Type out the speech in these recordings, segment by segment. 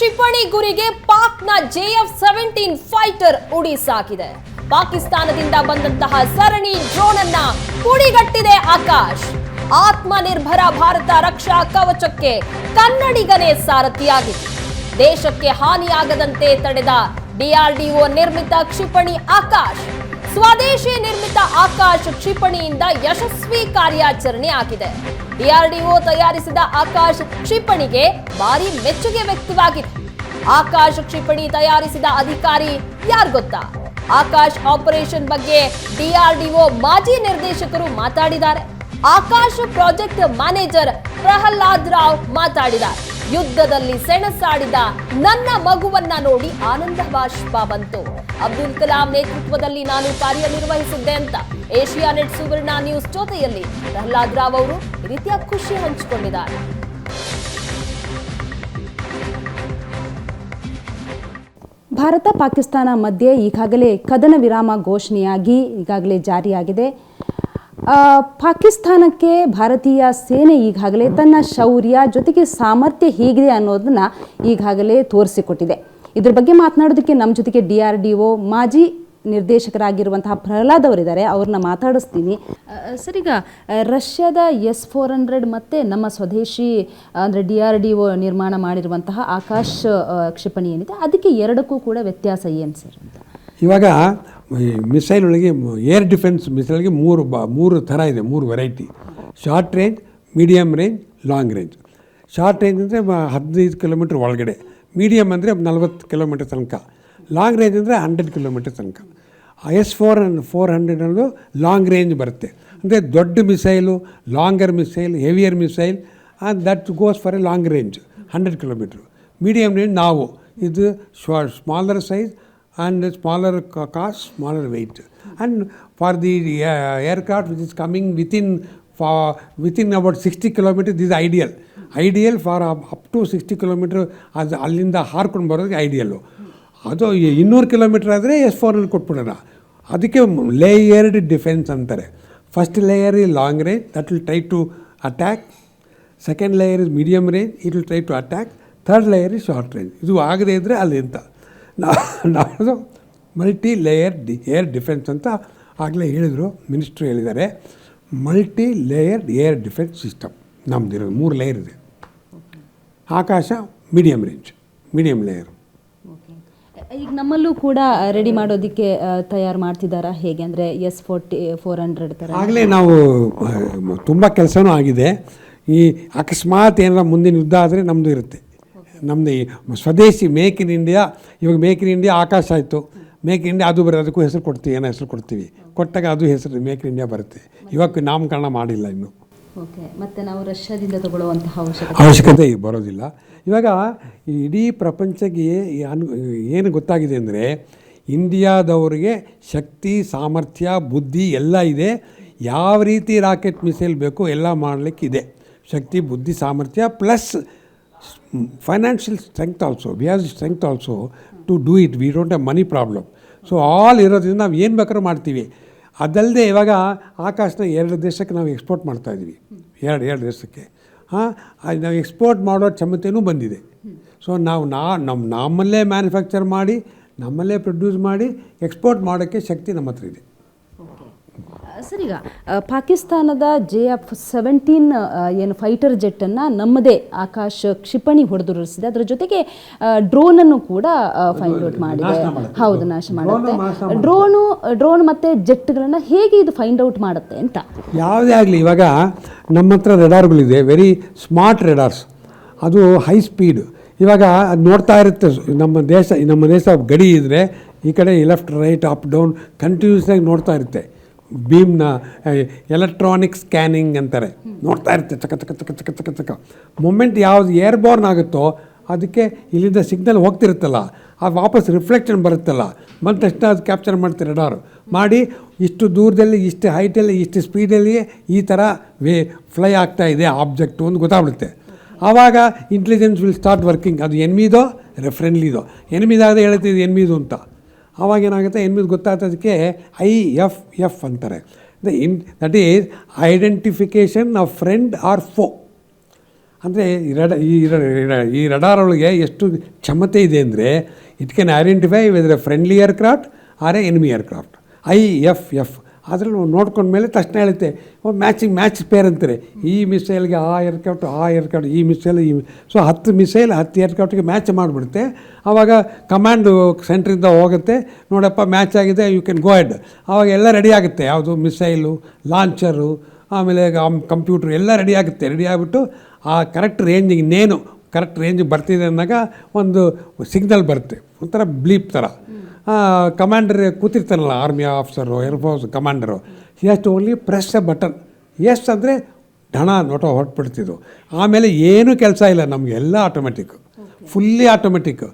ಕ್ಷಿಪಣಿ ಗುರಿಗೆ ಪಾಕ್ನ ಜೆಎಫ್ ಸೆವೆಂಟೀನ್ ಫೈಟರ್ ಉಡಿ ಸಾಕಿದೆ ಪಾಕಿಸ್ತಾನದಿಂದ ಬಂದಂತಹ ಸರಣಿ ಡ್ರೋನ್ ಅನ್ನ ಕುಡಿಗಟ್ಟಿದೆ ಆಕಾಶ್. ಆತ್ಮನಿರ್ಭರ ಭಾರತ ರಕ್ಷಾ ಕವಚಕ್ಕೆ ಕನ್ನಡಿಗನೇ ಸಾರಥಿಯಾಗಿದೆ ದೇಶಕ್ಕೆ ಹಾನಿಯಾಗದಂತೆ ತಡೆದ ಡಿಆರ್ಡಿಒ ನಿರ್ಮಿತ ಕ್ಷಿಪಣಿ ಆಕಾಶ್. ಸ್ವದೇಶಿ ನಿರ್ಮಿತ ಆಕಾಶ ಕ್ಷಿಪಣಿಯಿಂದ ಯಶಸ್ವಿ ಕಾರ್ಯಾಚರಣೆ ಆಗಿದೆ. ಡಿಆರ್ಡಿಒ ತಯಾರಿಸಿದ ಆಕಾಶ ಕ್ಷಿಪಣಿಗೆ ಭಾರಿ ಮೆಚ್ಚುಗೆ ವ್ಯಕ್ತವಾಗಿದೆ. ಆಕಾಶ ಕ್ಷಿಪಣಿ ತಯಾರಿಸಿದ ಅಧಿಕಾರಿ ಯಾರು ಗೊತ್ತಾ? ಆಕಾಶ್ ಆಪರೇಷನ್ ಬಗ್ಗೆ ಡಿಆರ್ಡಿಒ ಮಾಜಿ ನಿರ್ದೇಶಕರು ಮಾತಾಡಿದ್ದಾರೆ. ಆಕಾಶ ಪ್ರಾಜೆಕ್ಟ್ ಮ್ಯಾನೇಜರ್ ಪ್ರಹ್ಲಾದ್ ರಾವ್ ಮಾತಾಡಿದ್ದಾರೆ. ಯುದ್ಧದಲ್ಲಿ ಸೆಣಸಾಡಿದ ನನ್ನ ಮಗುವನ್ನ ನೋಡಿ ಆನಂದ ಬಾಷ್ಪ ಬಂತು. ಅಬ್ದುಲ್ ಕಲಾಂ ನೇತೃತ್ವದಲ್ಲಿ ನಾನು ಕಾರ್ಯನಿರ್ವಹಿಸಿದ್ದೆ ಅಂತ ಏಷ್ಯಾ ನೆಟ್ ಸುವರ್ಣ ನ್ಯೂಸ್ ಜೊತೆಯಲ್ಲಿ ಪ್ರಹ್ಲಾದ್ ರಾವ್ ಅವರು ರೀತಿಯ ಖುಷಿ ಹಂಚಿಕೊಂಡಿದ್ದಾರೆ. ಭಾರತ ಪಾಕಿಸ್ತಾನ ಮಧ್ಯೆ ಈಗಾಗಲೇ ಕದನ ವಿರಾಮ ಘೋಷಣೆಯಾಗಿ ಈಗಾಗಲೇ ಜಾರಿಯಾಗಿದೆ. ಪಾಕಿಸ್ತಾನಕ್ಕೆ ಭಾರತೀಯ ಸೇನೆ ಈಗಾಗಲೇ ತನ್ನ ಶೌರ್ಯ ಜೊತೆಗೆ ಸಾಮರ್ಥ್ಯ ಹೇಗಿದೆ ಅನ್ನೋದನ್ನ ಈಗಾಗಲೇ ತೋರಿಸಿಕೊಟ್ಟಿದೆ. ಇದ್ರ ಬಗ್ಗೆ ಮಾತನಾಡೋದಕ್ಕೆ ನಮ್ಮ ಜೊತೆಗೆ ಡಿ ಆರ್ ಡಿ ಒ ಮಾಜಿ ನಿರ್ದೇಶಕರಾಗಿರುವಂತಹ ಪ್ರಹ್ಲಾದ್ ಅವರಿದ್ದಾರೆ. ಅವ್ರನ್ನ ಮಾತಾಡಿಸ್ತೀನಿ. ಸರಿಗ ಸರ್ ಈಗ ರಷ್ಯಾದ ಎಸ್ ಫೋರ್ ಹಂಡ್ರೆಡ್ ಮತ್ತು ನಮ್ಮ ಸ್ವದೇಶಿ ಅಂದರೆ ಡಿ ಆರ್ ಡಿ ಒ ನಿರ್ಮಾಣ ಮಾಡಿರುವಂತಹ ಆಕಾಶ್ ಕ್ಷಿಪಣಿ ಏನಿದೆ ಅದಕ್ಕೆ ಎರಡಕ್ಕೂ ಕೂಡ ವ್ಯತ್ಯಾಸ ಏನು ಸರ್ ಅಂತ? ಇವಾಗ ಈ ಮಿಸೈಲ್ ಒಳಗೆ ಏರ್ ಡಿಫೆನ್ಸ್ ಮಿಸೈಲ್ಗೆ ಮೂರು ಬ, ಮೂರು ಥರ ಇದೆ, ಮೂರು variety. Short range medium range, long range. Short range ಅಂದರೆ ಹದಿನೈದು ಕಿಲೋಮೀಟ್ರ್ ಒಳಗಡೆ. ಮೀಡಿಯಮ್ ಅಂದರೆ ನಲ್ವತ್ತು ಕಿಲೋಮೀಟರ್ ತನಕ. ಲಾಂಗ್ ರೇಂಜ್ ಅಂದರೆ ಹಂಡ್ರೆಡ್ ಕಿಲೋಮೀಟರ್ ತನಕ. ಎಸ್ ಫೋರ್ ಫೋರ್ ಹಂಡ್ರೆಡ್ ಅನ್ನೋದು ಲಾಂಗ್ ರೇಂಜ್ ಬರುತ್ತೆ. ಅಂದರೆ ದೊಡ್ಡ missile, longer missile, heavier missile and that goes for a long range hundred kilometre. Medium range ನಾವು. ಇದು smaller size and smaller cost, smaller weight. And for the uh, aircraft which is coming within for within about 60 kilometers, this is ideal. For up up to 60 kilometer ಅದು ಅಲ್ಲಿಂದ ಹಾರ್ಕೊಂಡು ಬರೋದಕ್ಕೆ ಐಡಿಯಲ್ಲು ಅದು ಇನ್ನೂರು kilometre ಆದರೆ S ಫೋರ್ನಲ್ಲಿ ಕೊಟ್ಬಿಡೋಣ. ಅದಕ್ಕೆ ಲೇಯರ್ಡ್ ಡಿಫೆನ್ಸ್ ಅಂತಾರೆ. ಫಸ್ಟ್ ಲೇಯರ್ ಈ long range that will try to attack second layer is medium range it will try to attack third layer is short range ಇದು ಆಗದೇ ಇದ್ದರೆ ಅಲ್ಲಿ ನಾವು multi layer the air defence ಅಂತ ಆಗಲೇ ಹೇಳಿದರು ಮಿನಿಸ್ಟ್ರು ಹೇಳಿದ್ದಾರೆ. Multi layer air defence system ನಮ್ಮದಿರೋದು ಮೂರು ಲೇಯರ್ ಇದೆ. Akash medium range medium layer ಈಗ ನಮ್ಮಲ್ಲೂ ಕೂಡ ರೆಡಿ ಮಾಡೋದಕ್ಕೆ ತಯಾರು ಮಾಡ್ತಿದ್ದಾರಾ? ಹೇಗೆ ಅಂದರೆ ಎಸ್ ಫೋರ್ಟಿ ಫೋರ್ ಹಂಡ್ರೆಡ್ ಥರ ಆಗಲೇ ನಾವು ತುಂಬ ಕೆಲಸನೂ ಆಗಿದೆ. ಈ ಅಕಸ್ಮಾತ್ ಏನಾರ ಮುಂದಿನ ಯುದ್ಧ ಆದರೆ ನಮ್ಮದು ಇರುತ್ತೆ. ನಮ್ಮದು ಸ್ವದೇಶಿ ಮೇಕ್ ಇನ್ ಇಂಡಿಯಾ ಇವಾಗ ಮೇಕ್ ಇನ್ ಇಂಡಿಯಾ ಆಕಾಶ ಆಯಿತು. ಮೇಕ್ ಇನ್ ಇಂಡಿಯಾ ಅದು ಬರೋದಕ್ಕೂ ಅದಕ್ಕೂ ಹೆಸರು ಕೊಡ್ತೀವಿ ಏನೋ ಹೆಸರು ಕೊಡ್ತೀವಿ. ಕೊಟ್ಟಾಗ ಅದು ಹೆಸರು ಮೇಕ್ ಇನ್ ಇಂಡಿಯಾ ಬರುತ್ತೆ. ಇವಾಗ ನಾಮಕರಣ ಮಾಡಿಲ್ಲ ಇನ್ನು. ಓಕೆ ಮತ್ತೆ ನಾವು ರಷ್ಯಾದಿಂದ ತಗೊಳ್ಳುವಂತಹ ಅವಶ್ಯಕತೆ ಅವಶ್ಯಕತೆ ಬರೋದಿಲ್ಲ. ಇವಾಗ ಈ ಇಡೀ ಪ್ರಪಂಚಕ್ಕೆ ಅನು ಏನು ಗೊತ್ತಾಗಿದೆ ಅಂದರೆ ಇಂಡಿಯಾದವರಿಗೆ ಶಕ್ತಿ ಸಾಮರ್ಥ್ಯ ಬುದ್ಧಿ ಎಲ್ಲ ಇದೆ. ಯಾವ ರೀತಿ ರಾಕೆಟ್ ಮಿಸೈಲ್ ಬೇಕು ಎಲ್ಲ ಮಾಡಲಿಕ್ಕೆ ಇದೆ ಶಕ್ತಿ ಬುದ್ಧಿ ಸಾಮರ್ಥ್ಯ plus financial strength also we have strength also to do it we don't have money problem so all ಇರೋದ್ರಿಂದ ನಾವು ಏನು ಬೇಕಾದ್ರೂ ಮಾಡ್ತೀವಿ. ಅದಲ್ಲದೆ ಇವಾಗ ಆಕಾಶನ ಎರಡು ದೇಶಕ್ಕೆ ನಾವು ಎಕ್ಸ್ಪೋರ್ಟ್ ಮಾಡ್ತಾ ಇದ್ದೀವಿ ಎರಡು ಎರಡು ದೇಶಕ್ಕೆ. ಹಾಂ ನಾವು ಎಕ್ಸ್ಪೋರ್ಟ್ ಮಾಡೋ ಕ್ಷಮತೆಯೂ ಬಂದಿದೆ. ಸೊ ನಾವು ನಾ ನಮ್ಮ ನಮ್ಮಲ್ಲೇ ಮ್ಯಾನುಫ್ಯಾಕ್ಚರ್ ಮಾಡಿ, ನಮ್ಮಲ್ಲೇ ಪ್ರೊಡ್ಯೂಸ್ ಮಾಡಿ ಎಕ್ಸ್ಪೋರ್ಟ್ ಮಾಡೋಕ್ಕೆ ಶಕ್ತಿ ನಮ್ಮ ಹತ್ರ ಇದೆ. ಸರ್ ಈಗ ಪಾಕಿಸ್ತಾನದ ಜೆ ಎಫ್ ಸೆವೆಂಟೀನ್ ಏನು ಫೈಟರ್ ಜೆಟ್ಟನ್ನು ನಮ್ಮದೇ ಆಕಾಶ ಕ್ಷಿಪಣಿ ಹೊಡೆದುರಿಸಿದೆ ಅದರ ಜೊತೆಗೆ ಡ್ರೋನನ್ನು ಕೂಡ ಫೈಂಡ್ ಔಟ್ ಮಾಡಿದೆ. ಹೌದು ನಾಶ ಮಾಡುತ್ತೆ. ಡ್ರೋನು ಡ್ರೋನ್ ಮತ್ತು ಜೆಟ್ಗಳನ್ನು ಹೇಗೆ ಇದು ಫೈಂಡ್ ಔಟ್ ಮಾಡುತ್ತೆ ಅಂತ? ಯಾವುದೇ ಆಗಲಿ ಇವಾಗ ನಮ್ಮ ಹತ್ರ ರೆಡಾರ್ಗಳಿದೆ ವೆರಿ ಸ್ಮಾರ್ಟ್ ರೆಡಾರ್ಸ್ ಅದು ಹೈ ಸ್ಪೀಡ್ ಇವಾಗ ಅದು ನೋಡ್ತಾ ಇರುತ್ತೆ. ನಮ್ಮ ದೇಶ ನಮ್ಮ ದೇಶ ಗಡಿ ಇದ್ದರೆ ಈ ಕಡೆ left right up down continuous ಆಗಿ ನೋಡ್ತಾ ಇರುತ್ತೆ. ಬೀಮ್ನ ಎಲೆಕ್ಟ್ರಾನಿಕ್ ಸ್ಕ್ಯಾನಿಂಗ್ ಅಂತಾರೆ. ನೋಡ್ತಾ ಇರುತ್ತೆ, ಚಕ ಚಕ ಚಕ ಚಕ ಚಕ ಚಕ. ಮೂಮೆಂಟ್ ಯಾವುದು ಏರ್ ಬೋರ್ನ್ ಆಗುತ್ತೋ ಅದಕ್ಕೆ ಇಲ್ಲಿಂದ ಸಿಗ್ನಲ್ ಹೋಗ್ತಿರುತ್ತಲ್ಲ. ಆ ವಾಪಸ್ ರಿಫ್ಲೆಕ್ಷನ್ ಬರುತ್ತಲ್ಲ. ಬಂದ ತಕ್ಷಣ ಅದು ಕ್ಯಾಪ್ಚರ್ ಮಾಡ್ತಾರೆ ಡಾರು ಮಾಡಿ ಇಷ್ಟು ದೂರದಲ್ಲಿ, ಇಷ್ಟು ಹೈಟಲ್ಲಿ ಇಷ್ಟು ಸ್ಪೀಡಲ್ಲಿ ಈ ಥರ ವೇ ಫ್ಲೈ ಆಗ್ತಾ ಇದೆ ಆಬ್ಜೆಕ್ಟು ಅಂತ ಗೊತ್ತಾಗ್ಬಿಡುತ್ತೆ. ಆವಾಗ ಇಂಟೆಲಿಜೆನ್ಸ್ ವಿಲ್ ಸ್ಟಾರ್ಟ್ ವರ್ಕಿಂಗ್ ಅದು ಎನ್ಮಿದೋ ರೆಫ್ರೆಂಡ್ಲಿದೋ ಎನ್ಮಿದಾಗದೆ ಹೇಳ್ತಿದ್ದು ಎನ್ಮಿದು ಅಂತ. ಆವಾಗ ಏನಾಗುತ್ತೆ ಎನ್ಮಿದು ಗೊತ್ತಾಗ್ತದಕ್ಕೆ ಐ ಎಫ್ ಎಫ್ ಅಂತಾರೆ. The in that is identification of friend or foe ಅಂದರೆ ಈ ರಡ, ಈ ರಡಾರ್ ಒಳಗೆ ಎಷ್ಟು ಕ್ಷಮತೆ ಇದೆ ಅಂದರೆ it can identify whether friendly aircraft or a enemy aircraft I F F ಅದ್ರಲ್ಲಿ ನೋಡ್ಕೊಂಡ್ಮೇಲೆ ತಕ್ಷಣ ಹೇಳುತ್ತೆ ಮ್ಯಾಚಿಂಗ್ ಮ್ಯಾಚ್ ಪೇರ್ ಅಂತಾರೆ. ಈ ಮಿಸೈಲ್ಗೆ ಆ ಏರ್ಕ್ರಾಫ್ಟ್ ಆ ಏರ್ಕ್ರಾಫ್ಟ್ ಈ ಮಿಸೈಲ್, ಈ ಸೊ, ಹತ್ತು ಮಿಸೈಲ್, ಹತ್ತು ಏರ್ಕ್ರಾಫ್ಟ್ಗೆ ಮ್ಯಾಚ್ ಮಾಡಿಬಿಡುತ್ತೆ. ಆವಾಗ ಕಮಾಂಡು ಸೆಂಟ್ರಿಂದ ಹೋಗುತ್ತೆ. ನೋಡಪ್ಪ, ಮ್ಯಾಚ್ ಆಗಿದೆ ಯು ಕ್ಯಾನ್ ಗೋ ಹೆಡ್ ಆವಾಗ ಎಲ್ಲ ರೆಡಿ ಆಗುತ್ತೆ. ಯಾವುದು? ಮಿಸೈಲು ಲಾಂಚರು ಆಮೇಲೆ ಕಂಪ್ಯೂಟ್ರ್ ಎಲ್ಲ ರೆಡಿ ಆಗುತ್ತೆ. ರೆಡಿ ಆಗಿಬಿಟ್ಟು ಆ ಕರೆಕ್ಟ್ ರೇಂಜಿಗೆ ನೇನು ಕರೆಕ್ಟ್ ರೇಂಜಿಗೆ ಬರ್ತಿದೆ ಅಂದಾಗ ಒಂದು ಸಿಗ್ನಲ್ ಬರುತ್ತೆ. ಒಂಥರ ಬ್ಲೀಪ್ ಥರ. Commander ಕೂತಿರ್ತಾನಲ್ಲ army officer air force commander ಎಷ್ಟು only press a button yes ಅಂದರೆ ಹಣ ನೋಟ ಹೊರಟ್ಬಿಡ್ತಿದ್ದು. ಆಮೇಲೆ ಏನೂ ಕೆಲಸ ಇಲ್ಲ, ನಮಗೆ ಎಲ್ಲ ಆಟೋಮೆಟಿಕ್ ಫುಲ್ಲಿ ಆಟೋಮೆಟಿಕ್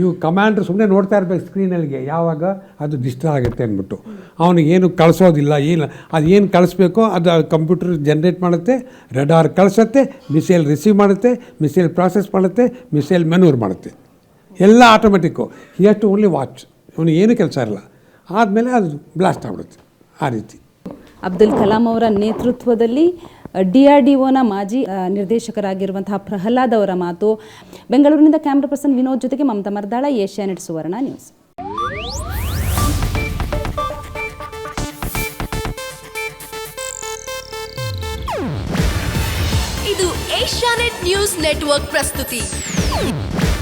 ಇವು ಕಮಾಂಡ್ರ್ ಸುಮ್ಮನೆ ನೋಡ್ತಾ ಇರ್ಬೇಕು ಸ್ಕ್ರೀನಲ್ಲಿಗೆ ಯಾವಾಗ? ಅದು ಡಿಸ್ಟರ್ ಆಗುತ್ತೆ ಅಂದ್ಬಿಟ್ಟು. ಅವನಿಗೆ ಏನು ಕಳಿಸೋದಿಲ್ಲ, ಏನು ಅದು ಏನು ಕಳಿಸ್ಬೇಕೋ? ಅದು ಕಂಪ್ಯೂಟರ್ ಜನ್ರೇಟ್ ಮಾಡುತ್ತೆ ರೆಡಾರ್ ಕಳಿಸುತ್ತೆ ಮಿಸೈಲ್ ರಿಸೀವ್ ಮಾಡುತ್ತೆ ಮಿಸೈಲ್ ಪ್ರಾಸೆಸ್ ಮಾಡುತ್ತೆ ಮಿಸೈಲ್ ಮೆನೂರ್ ಮಾಡುತ್ತೆ. ಎಲ್ಲ ಆಟೋಮೆಟಿಕ್ಕು ಟು ಓನ್ಲಿ ವಾಚ್ ಅವನಿಗೆ ಏನು ಕೆಲಸ ಇರಲ್ಲ. ಆದಮೇಲೆ ಅದು ಬ್ಲಾಸ್ಟ್ ಆಗ್ಬಿಡುತ್ತೆ. ಆ ರೀತಿ. ಅಬ್ದುಲ್ ಕಲಾಂ ಅವರ ನೇತೃತ್ವದಲ್ಲಿ ಡಿ ಆರ್ ಡಿ ಒನ ಮಾಜಿ ನಿರ್ದೇಶಕರಾಗಿರುವಂತಹ ಪ್ರಹ್ಲಾದ್ ಅವರ ಮಾತು. ಬೆಂಗಳೂರಿನಿಂದ ಕ್ಯಾಮ್ರಾ ಪರ್ಸನ್ ವಿನೋದ್ ಜೊತೆಗೆ ಮಮತಾ ಮರ್ದಾಳ ಏಷ್ಯಾನೆಟ್ ಸುವರ್ಣ ನ್ಯೂಸ್. ಇದು ಏಷ್ಯಾನೆಟ್ ನ್ಯೂಸ್ ನೆಟ್ವರ್ಕ್ ಪ್ರಸ್ತುತಿ.